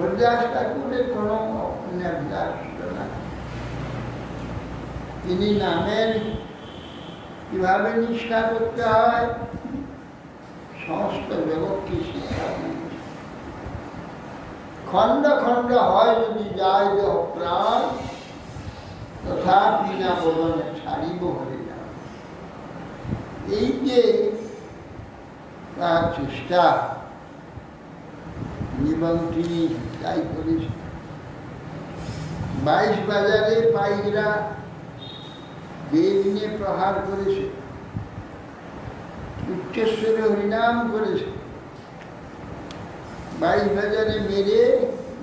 হরিদাস ঠাকুরের কোনো না। তিনি নামের কীভাবে নিষ্ঠা করতে হয়? সমস্ত জগৎকে শিক্ষা। খণ্ড খণ্ড হয় যদি যায় দেহ প্রাণ, তথাপি না বদনে ছাড়িব হয়ে যাও এই যে তার চেষ্টা এবং তিনি বাইশ বাজারে পাইকরা বেদ নিয়ে প্রহার করেছে। উচ্চস্বরে হরিনাম করেছে। বাইশ বাজারে মেরে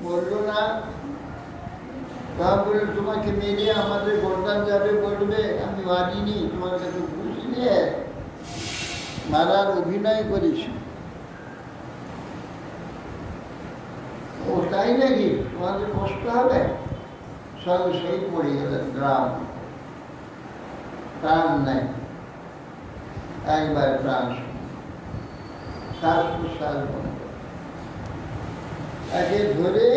বলল, না তা বলে তোমাকে মেরে আমাদের গরদান যাবে বলবে। আমি মানিনি তোমার কাছে নিয়ে মারার অভিনয় করেছি তাই নাকি? তোমাদের কষ্ট হবে? সঙ্গে সেই পড়ে গেলেন গ্রাম। প্রাণ নাই। একবার প্রাণ শ্বাস প্রশ্বাস বন্ধ। তাকে ধরে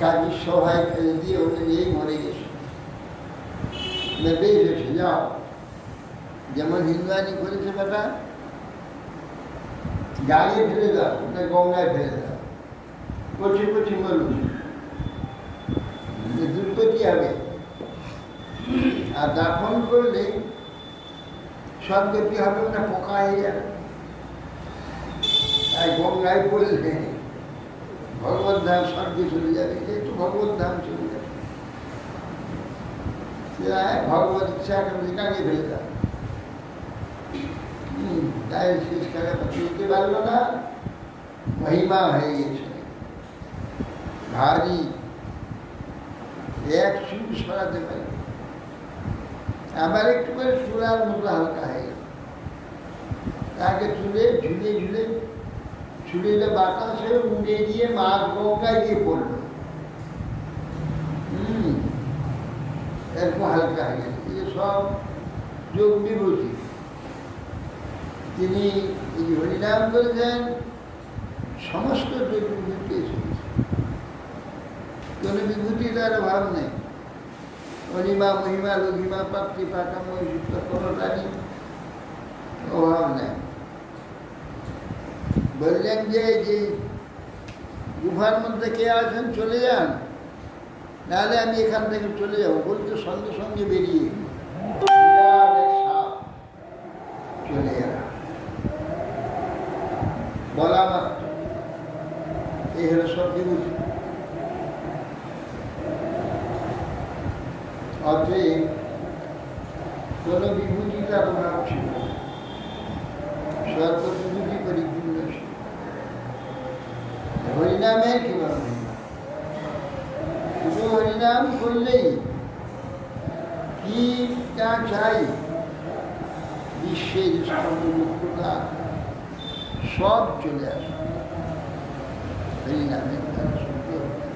কাজীর সভায় ফেলে দিয়ে ওকে এই মরে গেছে। মেপেই গেছে যাও। যেমন হিন্দুয়ানি করেছে বেটা গাড়ি ফেলে দাও ওটা গঙ্গায় ফেলে দাও। কচি কচি মরুন দুর্গতি হবে? আর দাফন করলে সদ্গতি হবে না, পোকা হয়ে যাবে। তাই গঙ্গায় পড়লে ভগবত ধাম স্বর্গে চলে যাবে একটু ভগবত ধাম চলে যাবে। ভগবত ইচ্ছা কাকে ফেলে দাও। बताए है इसकी इसका पत्नी के बारे में ना महिमा है ये इसमें भारी एक चीज़ स्मरण में हमारे तुम्हें सूरार मुद्दा हल्का है। ताकि झूले झूले झूले झूले बाता से उड़े दिए मार को का ये बोल लो हम्म। इसको हल्का है। ये सब जो विभूति। তিনি এই হরিনাম করেছেন সমস্ত বিভূতি এসেছে। কোনো বিভূতি তার অভাব নেই। অনিমা মহিমা লঘিমা প্রাপ্তি মহিষিত কোনোটারই অভাব নেই। বললেন যে যে গুহার মধ্যে কে আছেন, চলে যান। নাহলে আমি এখান থেকে চলে যাব। বলতে সঙ্গে সঙ্গে বেরিয়ে চলে বলা মাত্র এই হলো সব বিভূতি অতএব কোনো বিভূতি তার ছিল পরিপূর্ণ হরিনামের মহিমা শুধু হরিনাম করলেই কি চাই? বিশ্বের সর্বমুক্ততা। সব চলে আসে হরিনামের দ্বারা শুদ্ধ হতে।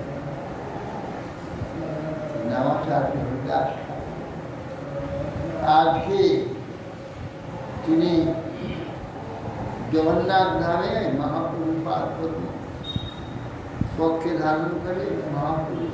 নামাচার আজকে তিনি জগন্নাথ ধামে মহাপ্রভু পার করুন পক্ষে ধারণ করে মহাপ্রভু